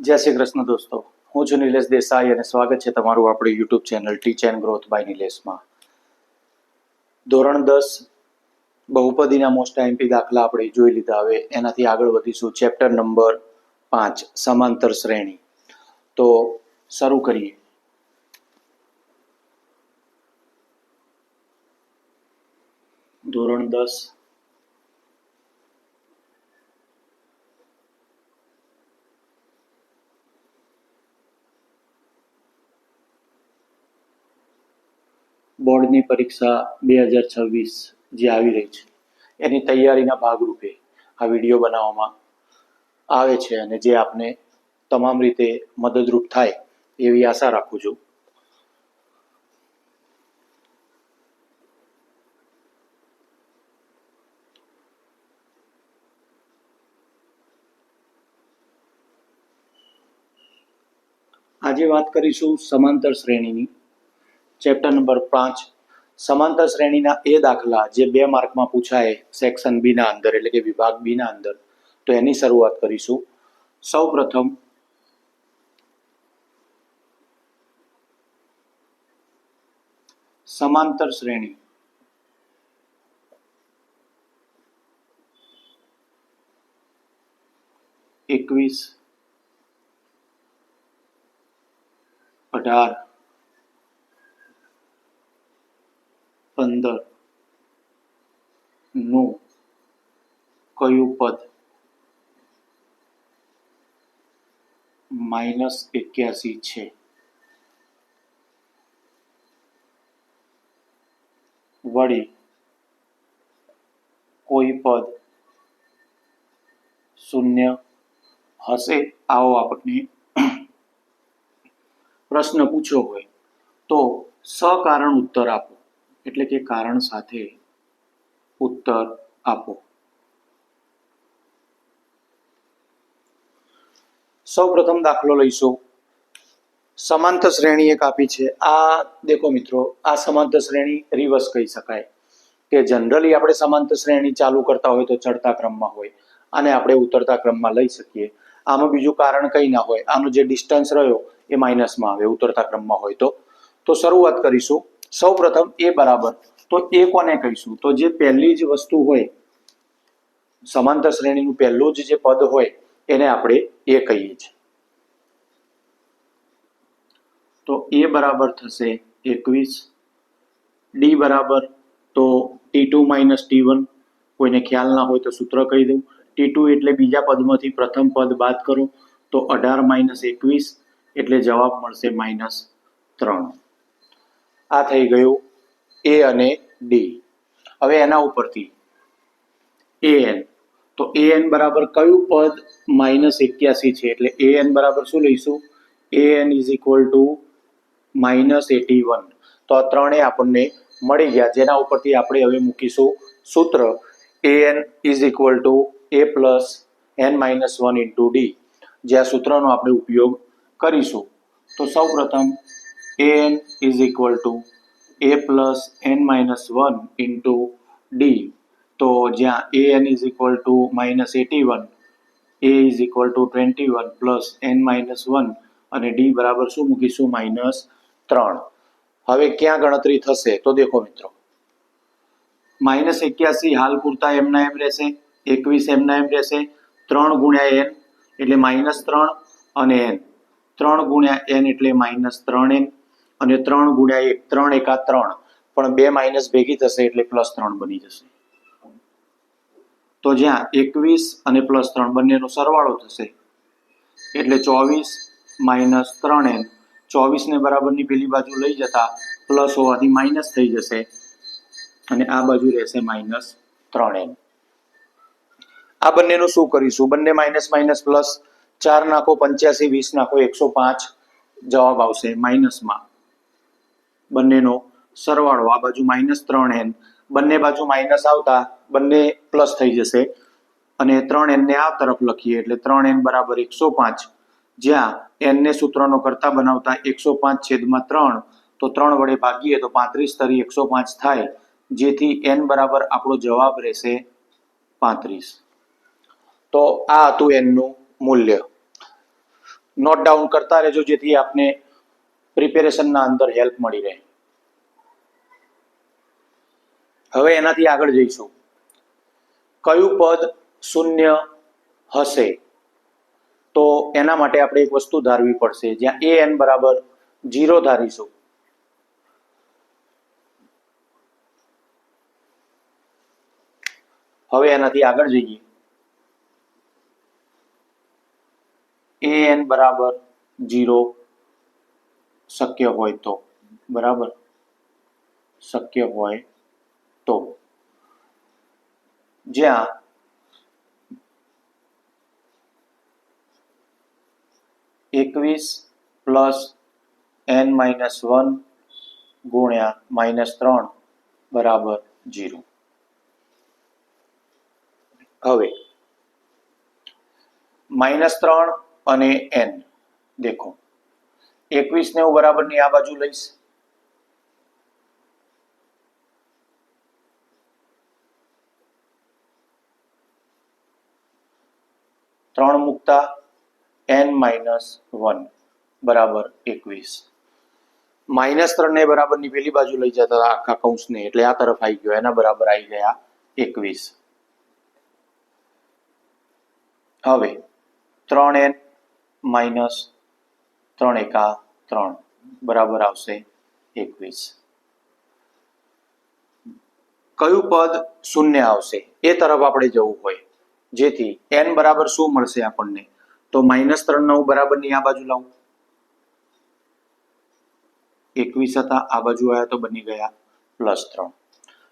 જય શ્રી કૃષ્ણ દોસ્તો. હું છું નિલેશ દેસાઈ અને સ્વાગત છે તમારું આપણી YouTube channel teach and growth by નિલેશમાં. ધોરણ દસ, બહુપદીના મોસ્ટ એમપી દાખલા આપણે જોઈ લીધા હવે. એનાથી આગળ વધીશું. ચેપ્ટર નંબર પાંચ, સમાંતર શ્રેણી. તો શરૂ કરીએ. ધોરણ દસ બોર્ડની પરીક્ષા બે હજાર છવ્વીસ જે આવી રહી છે. એની તૈયારીના ભાગરૂપે આ વીડિયો બનાવવામાં આવે છે અને જે આપને તમામ રીતે મદદરૂપ થાય એવી આશા રાખું છું. આજે વાત કરીશું સમાંતર શ્રેણીની. ચેપ્ટર નંબર પાંચ. સમાંતર શ્રેણીના એ દાખલા જે બે માર્કમાં પૂછાય સેક્શન બીના અંદર એટલે કે વિભાગ બીના અંદર. તો એની શરૂઆત કરીશું. સૌ પ્રથમ સમાંતર શ્રેણી. એકવીસ, અઢાર પંદરનું કયું પદ? માઇનસ એક્યાસી છે. વળી, કોઈ પદ શૂન્ય હશે? આવો આપણને પ્રશ્ન પૂછ્યો હોય. તો સકારણ ઉત્તર આપો. એટલે કે કારણ સાથે ઉત્તર આપો. સૌ પ્રથમ દાખલો લઈશું. સમાંતર શ્રેણી એક આપી છે. આ દેખો મિત્રો, આ સમાંતર શ્રેણી રિવર્સ કહી શકાય. કે જનરલી આપણે સમાંતર શ્રેણી ચાલુ કરતા હોય તો ચડતા ક્રમમાં હોય અને આપણે ઉતરતા ક્રમમાં લઈ શકીએ. આમાં બીજું કારણ કંઈ ના હોય. આનો જે ડિસ્ટન્સ રહ્યો એ માઇનસમાં આવે, ઉતરતા ક્રમમાં હોય તો. તો શરૂઆત કરીશું. સૌ પ્રથમ એ બરાબર. તો એ કોને કહીશું? તો જે પહેલી જ વસ્તુ હોય, સમાંતર શ્રેણીનું પહેલું જ જે પદ હોય એને આપણે એ કહીએ છીએ. તો એ બરાબર થશે એકવીસ. ડી બરાબર તો T two minus T one. કોઈને ખ્યાલ ના હોય તો સૂત્ર કહી દઉં. ટી ટુ એટલે બીજા પદમાંથી પ્રથમ પદ બાદ કરો તો અઢાર માઇનસ એકવીસ એટલે જવાબ મળશે માઇનસ ત્રણ. આ થઈ ગયું એ અને ડી. હવે એના ઉપરથી. A N. તો એ એન બરાબર કયું પદ માઇનસ એક્યાસી છે? એટલે એ એન બરાબર શું લઈશું? A N is equal to minus eighty one. તો આ ત્રણેય આપણને મળી ગયા. જેના ઉપરથી આપણે હવે મૂકીશું સૂત્ર. A N is equal to A plus N minus one into D જે આ સૂત્રનો આપણે ઉપયોગ કરીશું. તો સૌ પ્રથમ A N is equal to A plus N minus one into D તો જ્યાં A N is equal to minus eighty one A is equal to twenty one plus N minus one અને ડી બરાબર શું મૂકીશું? Minus ત્રણ. હવે ક્યાં ગણતરી થશે? તો દેખો મિત્રો. માઇનસ એક્યાસી હાલ પૂરતા એમના એમ રહેશે. એકવીસ એમના એમ રહેશે. ત્રણ ગુણ્યા એન એટલે માઇનસ ત્રણ અને એન ત્રણ ગુણ્યા એન એટલે માઇનસ ત્રણ એન અને ત્રણ ગુણ્યા એક, ત્રણ એકા ત્રણ. પણ બે માઇનસ ભેગી થશે એટલે પ્લસ ત્રણ બની જશે. તો જ્યાં એકવીસ અને પ્લસ ત્રણ બંનેનો સરવાળો થશે. એટલે ચોવીસ માઇનસ ત્રણ. એન ચોવીસને બરાબરની પેલી બાજુ લઈ જતા પ્લસ હોવાથી માઇનસ થઈ જશે. અને આ બાજુ રહેશે માઇનસ ત્રણ. એન આ બંનેનું શું કરીશું? બંને માઇનસ માઇનસ પ્લસ ચાર નાખો પંચ્યાસી, વીસ નાખો એકસો પાંચ, જવાબ આવશે માઇનસમાં બંનેનો સરવાળો આ બાજુ માઇનસ ત્રણ. એન બંને બાજુ માઇનસ આવતા બંને પ્લસ થઈ જશે. અને ત્રણ એનને આ તરફ લખીએ એટલે ત્રણ એન બરાબર એકસો પાંચ. જ્યાં એનને સૂત્રનો કરતા બનાવતા એકસો પાંચ છેદમાં ત્રણ, તો ત્રણ વડે ભાગીએ તો પાંત્રીસ તરી એકસો પાંચ થાય. જેથી એન બરાબર આપણો જવાબ રહેશે પાંત્રીસ. તો આ હતું એનનું મૂલ્ય. નોટ ડાઉન કરતા રહેજો જેથી આપને પ્રિપેરેશનના અંદર હેલ્પ મળી રહે. હવે એનાથી આગળ જઈશું. કયું પદ શૂન્ય હશે? તો એના માટે આપણે એક વસ્તુ ધારવી પડશે. જ્યાં એ એન બરાબર જીરો ધારીશું. હવે એનાથી આગળ જઈએ. એ એન બરાબર જીરો શક્ય હોય તો. બરાબર? શક્ય હોય તો. જ્યાં એકવીસ પ્લસ એન માઇનસ વન ગુણ્યા માઇનસ ત્રણ બરાબર જીરો. હવે માઇનસ ત્રણ અને એન, દેખો. એકવીસ ને હું બરાબરની આ બાજુ લઈશ. ત્રણ મૂકતા એન માઇનસ વન બરાબર એકવીસ. માઇનસ ત્રણને બરાબરની પેલી બાજુ લઈ જતા આખા કૌંસને, એટલે આ તરફ આવી ગયો, એના બરાબર આવી ગયા એકવીસ. હવે, ત્રણ એન માઇનસ ત્રણ એકા ત્રણ, બરાબર આવશે એકવીસ. કયું પદ શૂન્ય આવશે? એ તરફ આપણે જવું હોય. જેથી એન બરાબર શું મળશે આપણને? તો માઇનસ ત્રણ નવ બરાબરની આ બાજુ લાવું. એકવીસ હતા, આ બાજુ આવ્યા તો બની ગયા પ્લસ ત્રણ.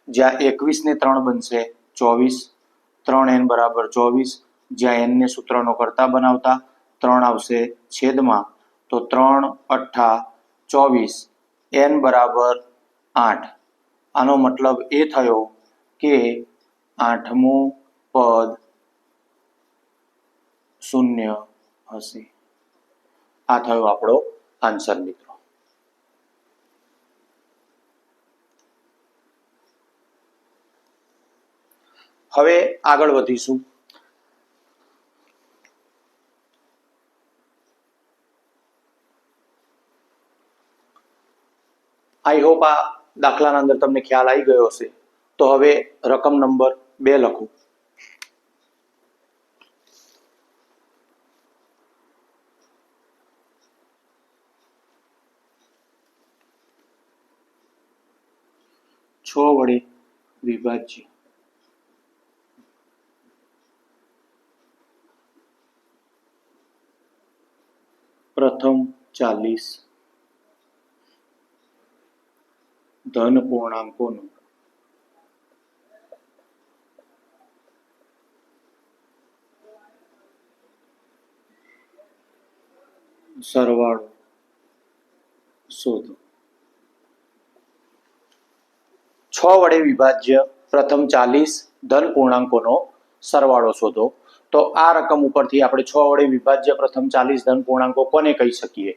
જ્યાં એકવીસ ને ત્રણ બનશે ચોવીસ, ત્રણ એન બરાબર ચોવીસ. જ્યાં એન ને સૂત્રનો કરતા બનાવતા ત્રણ આવશે છેદમાં. તો ત્રણ અઠ્ઠા ચોવીસ એન બરાબર આઠ. આનો મતલબ એ થયો કે આઠમું પદ શૂન્ય હશે. આ થયો આપણો આન્સર મિત્રો. હવે આગળ વધીશું. આઈ હોપ આ દાખલાના અંદર તમને ખ્યાલ આવી ગયો હશે. તો હવે રકમ નંબર બે લખું. છ વડે વિભાજ્ય. પ્રથમ ચાલીસ. ધન પૂર્ણાંકોનું. સરવાળો શોધો. છ વડે વિભાજ્ય પ્રથમ ચાલીસ ધન પૂર્ણાંકોનો સરવાળો શોધો. તો આ રકમ ઉપરથી આપણે છ વડે વિભાજ્ય પ્રથમ ચાલીસ ધન પૂર્ણાંકો કોને કહી શકીએ?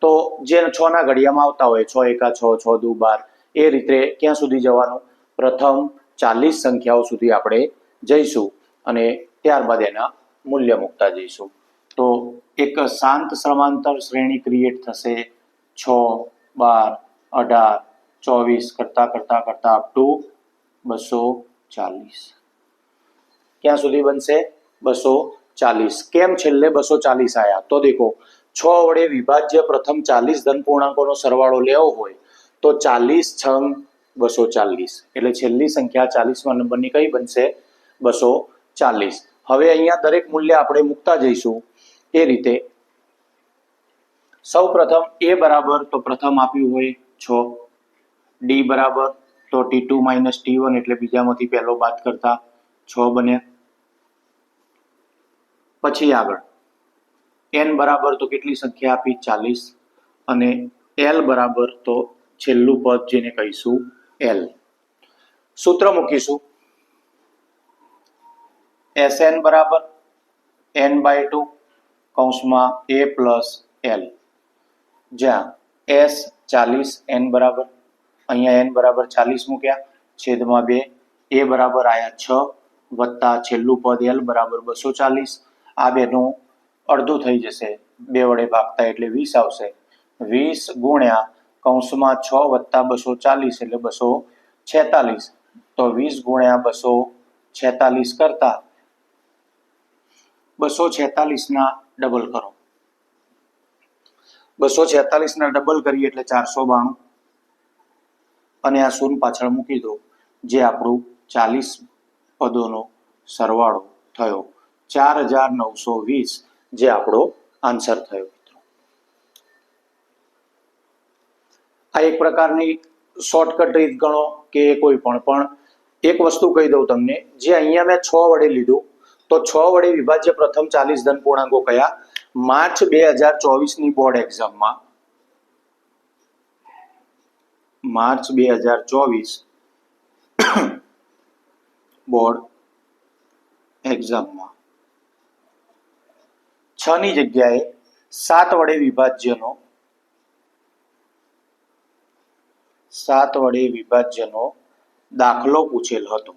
તો જે છ ના ઘડિયામાં આવતા હોય, છ એકા, છ છ, દુ, બાર, એ રીતે ક્યાં સુધી જવાનું? પ્રથમ ચાલીસ સંખ્યાઓ સુધી આપણે જઈશું અને ત્યારબાદ એના મૂલ્ય મૂકતા જઈશું. તો એક શાંત સમાંતર શ્રેણી ક્રિએટ થશે. છ, બાર, અઢાર ચોવીસ કરતા કરતા કરતા અપ ટુ બસો ચાલીસ. ક્યાં સુધી બનશે? બસો ચાલીસ. કેમ છેલ્લે બસો ચાલીસ આવ્યા તો દેખો, છ વડે વિભાજ્ય પ્રથમ ચાલીસ ધન પૂર્ણાંકોનો સરવાળો લેવો હોય, તો ચાલીસ છંગ બસો ચાલીસ. એટલે છેલ્લી સંખ્યા ચાલીસમાં નંબરની કઈ બનશે? બસો ચાલીસ. હવે અહીંયા દરેક મૂલ્ય આપણે મૂકતા જઈશું. એ રીતે સૌ પ્રથમ એ બરાબર, તો પ્રથમ આપ્યું હોય છ. ડી બરાબર. તો T two minus T one એટલે બીજામાંથી પહેલો બાદ કરતા છ બન્યા પછી આગળ. એન બરાબર તો કેટલી સંખ્યા આપી? ચાલીસ. અને એલ બરાબર તો છેલ્લું પદ જેને કહીશું એલ સૂત્ર મૂકીશું. એસ એન બરાબર એન બાય ટુ કૌંસમાં એ પ્લસ એલ જ્યાં એસ ચાલીસ એન બરાબર અહીંયા એન બરાબર ચાલીસ મૂક્યા. છેદમાં બે, એ બરાબર આયા છ, વત્તા છેલ્લું પદ એલ બરાબર બસો ચાલીસ. આ બેનું અડધું થઈ જશે. બે વડે ભાગતા એટલે વીસ આવશે. વીસ ગુણ્યા કૌંસમાં છ વત્તા બસો ચાલીસ એટલે બસો છેતાલીસ. તો વીસ ગુણ્યા બસો છેતાલીસ કરતા બસો છેતાલીસ ના ડબલ કરો. બસો છેતાલીસ ના ડબલ કરીએ એટલે ચારસો બાણું. અને આ શૂન્ય પાછળ મૂકી દો, જે આપણું ચાલીસ પદોનો સરવાળો થયો. ચાર હજાર નવસો વીસ, જે આપણો આન્સર થયો, મિત્રો. આ એક પ્રકારની શોર્ટકટ રીત ગણો કે કોઈ પણ પણ એક વસ્તુ કહી દઉં તમને, જે અહીંયા મેં છ વડે લીધું, તો છ વડે વિભાજ્ય પ્રથમ ચાલીસ ધન પૂર્ણાંકો કયા? માર્ચ બે હજાર ચોવીસની બોર્ડ એક્ઝામમાં માર્ચ બે હજાર ચોવીસ બોર્ડ એક્ઝામમાં. છ ની જગ્યાએ સાત વડે વિભાજ્યનો સાત વડે વિભાજ્યનો દાખલો પૂછેલ હતો.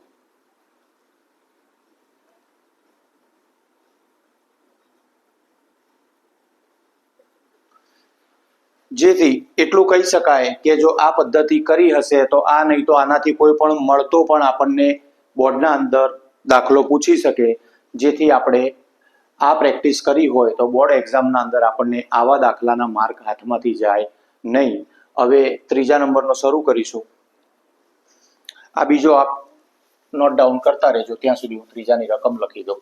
જેથી એટલું કહી શકાય કે જો આ પદ્ધતિ કરી હશે તો આ નહીં તો આનાથી કોઈ પણ મળતો પણ આપણને બોર્ડના અંદર દાખલો પૂછી શકે. જેથી આપણે આ પ્રેક્ટિસ કરી હોય તો બોર્ડ એક્ઝામના અંદર આપણને આવા દાખલાના માર્ક હાથમાંથી જાય નહીં. હવે ત્રીજા નંબરનો શરૂ કરીશું. આ બીજો આપ નોટ ડાઉન કરતા રહેજો. ત્યાં સુધી હું ત્રીજાની રકમ લખી દઉં.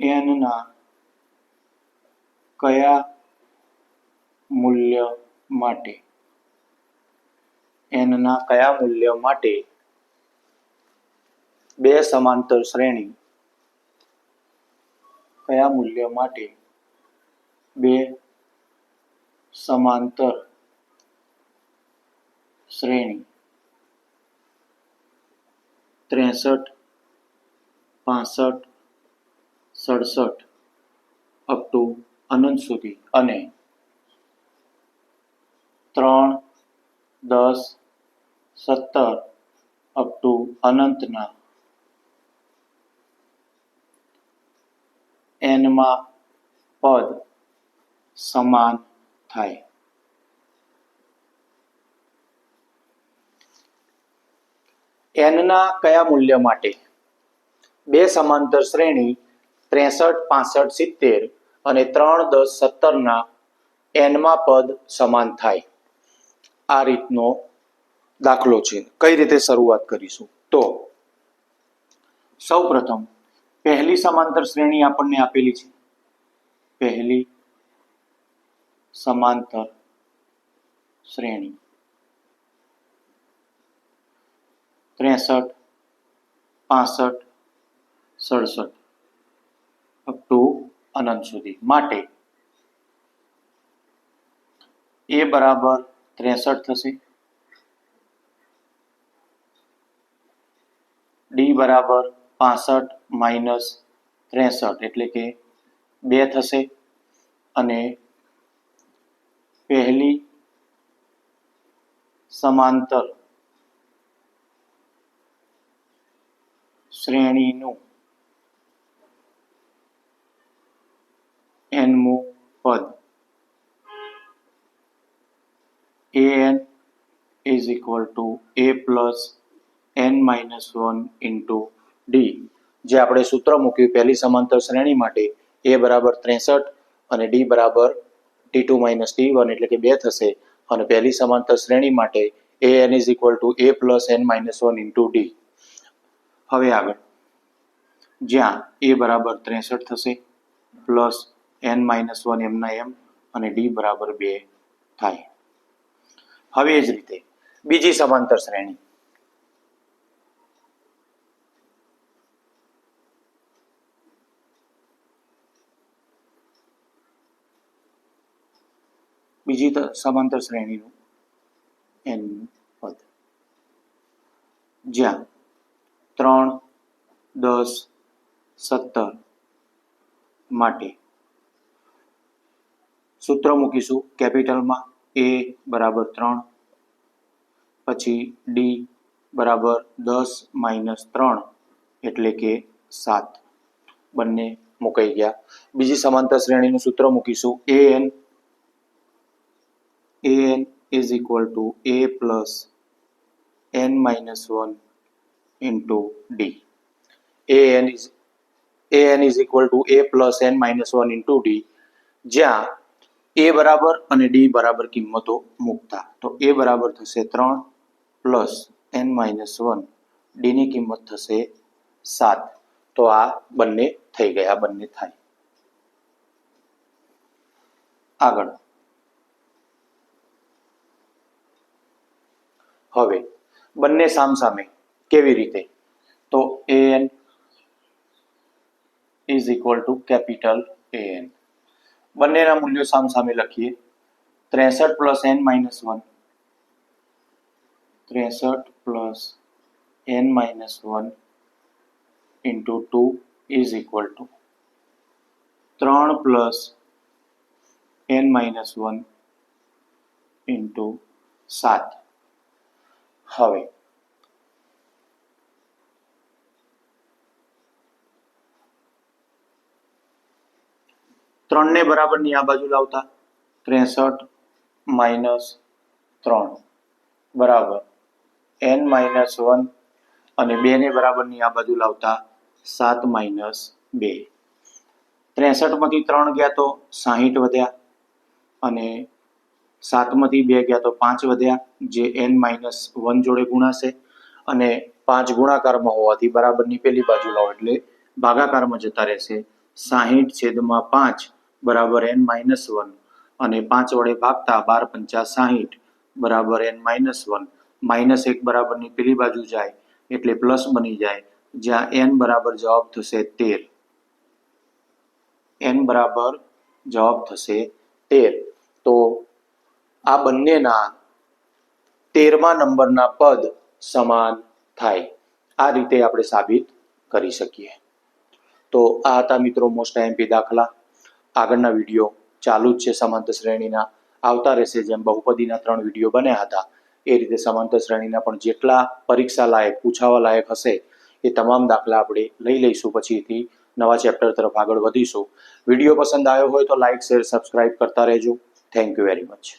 N ના કયા મૂલ્ય માટે? એનના કયા મૂલ્ય માટે? બે સમાંતર શ્રેણી. કયા મૂલ્ય માટે? બે સમાંતર શ્રેણી. ત્રેસઠ, પાસઠ સડસઠ અપ ટુ અનંત સુધી અને ત્રણ દસ સત્તર અપ ટુ અનંતના એનમાં પદ સમાન થાય. એનના કયા મૂલ્ય માટે? બે સમાંતર શ્રેણી ત્રેસઠ, પાસઠ, સિત્તેર અને ત્રણ, દસ, સત્તરના એનમાં પદ સમાન થાય. આ રીતનો દાખલો છે. કઈ રીતે શરૂઆત કરીશું? તો સૌ પ્રથમ પહેલી સમાંતર શ્રેણી આપણને આપેલી છે. પહેલી સમાંતર શ્રેણી. ત્રેસઠ, પાસઠ, સડસઠ. ટુ અનંત સુધી માટે. એ બરાબર ત્રેસઠ થશે. ડી બરાબર પાસઠ માઇનસ ત્રેસઠ એટલે કે બે થશે. અને પહેલી સમાંતર શ્રેણીનું is equal to a plus N minus one into D જે આપણે સૂત્ર મૂક્યું પહેલી સમાંતર શ્રેણી માટે એ બરાબર ત્રેસઠ અને ડી બરાબર T two minus T one એટલે કે બે થશે. અને પહેલી સમાંતર શ્રેણી માટે A N is equal to A plus N minus one into D હવે આગળ. જ્યાં એ બરાબર ત્રેસઠ થશે પ્લસ એન માઇનસ વન એમના એમ, અને ડી બરાબર બે થાય. હવે એ જ રીતે. બીજી સમાંતર શ્રેણી. બીજી સમાંતર શ્રેણીનું એન પદ. જ્યાં ત્રણ, દસ, સત્તર માટે સૂત્ર મૂકીશું. કેપિટલમાં એ બરાબર ત્રણ પછી ડી બરાબર દસ માઇનસ ત્રણ એટલે કે સાત. બંને મુકાઈ ગયા. બીજી સમાંતર શ્રેણીનું સૂત્ર મૂકીશું. A N A N is equal to A plus N minus one into D A N is A N is equal to A plus N minus one into D જ્યાં એ બરાબર અને ડી બરાબર કિંમતો મૂકતા. તો એ બરાબર થશે ત્રણ પ્લસ એન માઇનસ વન ડીની કિંમત થશે સાત તો આ બંને થઈ ગયા આ બંને થાય આગળ હવે બંને સામસામે કેવી રીતે તો A N is equal to capital A N બંનેના મૂલ્યો સામસામે લખીએ ત્રેસઠ પ્લસ એન માઇનસ વન ત્રેસઠ plus N minus one into two is equal to ત્રણ plus N minus one into સાત. હવે ત્રણને બરાબરની આ બાજુ લાવતા ત્રેસઠ માઇનસ ત્રણ. બરાબર. એન માઇનસ વન અને બેને બરાબરની આ બાજુ લાવતા સાત માઇનસ બે. ત્રેસઠમાંથી ત્રણ ગયા તો સાહીઠ વધ્યા અને સાતમાંથી બે ગયા તો પાંચ વધ્યા, જે એન માઇનસ વન જોડે ગુણાશે અને પાંચ ગુણાકારમાં હોવાથી બરાબરની પેલી બાજુ લાવો એટલે ભાગાકારમાં જતા રહેશે. સાહીઠ છેદમાં પાંચ બરાબર એન માઇનસ વન અને પાંચ વડે ભાગતા બાર પંચા સાહીઠ બરાબર એન માઇનસ વન. માઇનસ એક બરાબરની પેલી બાજુ જાય એટલે પ્લસ બની જાય. જ્યાં એન બરાબર જવાબ થશે તેર. એન બરાબર જવાબ થશે તેર. તો આ બંનેના તેરમા નંબરના પદ સમાન થાય. આ રીતે આપણે સાબિત કરી શકીએ. તો આ હતા મિત્રો મોસ્ટ એમપી દાખલા. આગળના વીડિયો ચાલુ જ છે સમાંતર શ્રેણીના. આવતા રહેશે જેમ બહુપદીના ત્રણ વીડિયો બન્યા હતા. એ રીતે સમાંતર શ્રેણીના પણ જેટલા પરીક્ષા લાયક, પૂછાવા લાયક હશે, એ તમામ દાખલા આપણે લઈ લઈશું. પછીથી નવા ચેપ્ટર તરફ આગળ વધીશું. વીડિયો પસંદ આવ્યો હોય તો લાઇક શેર, સબસ્ક્રાઇબ કરતા રહેજો. Thank you very much.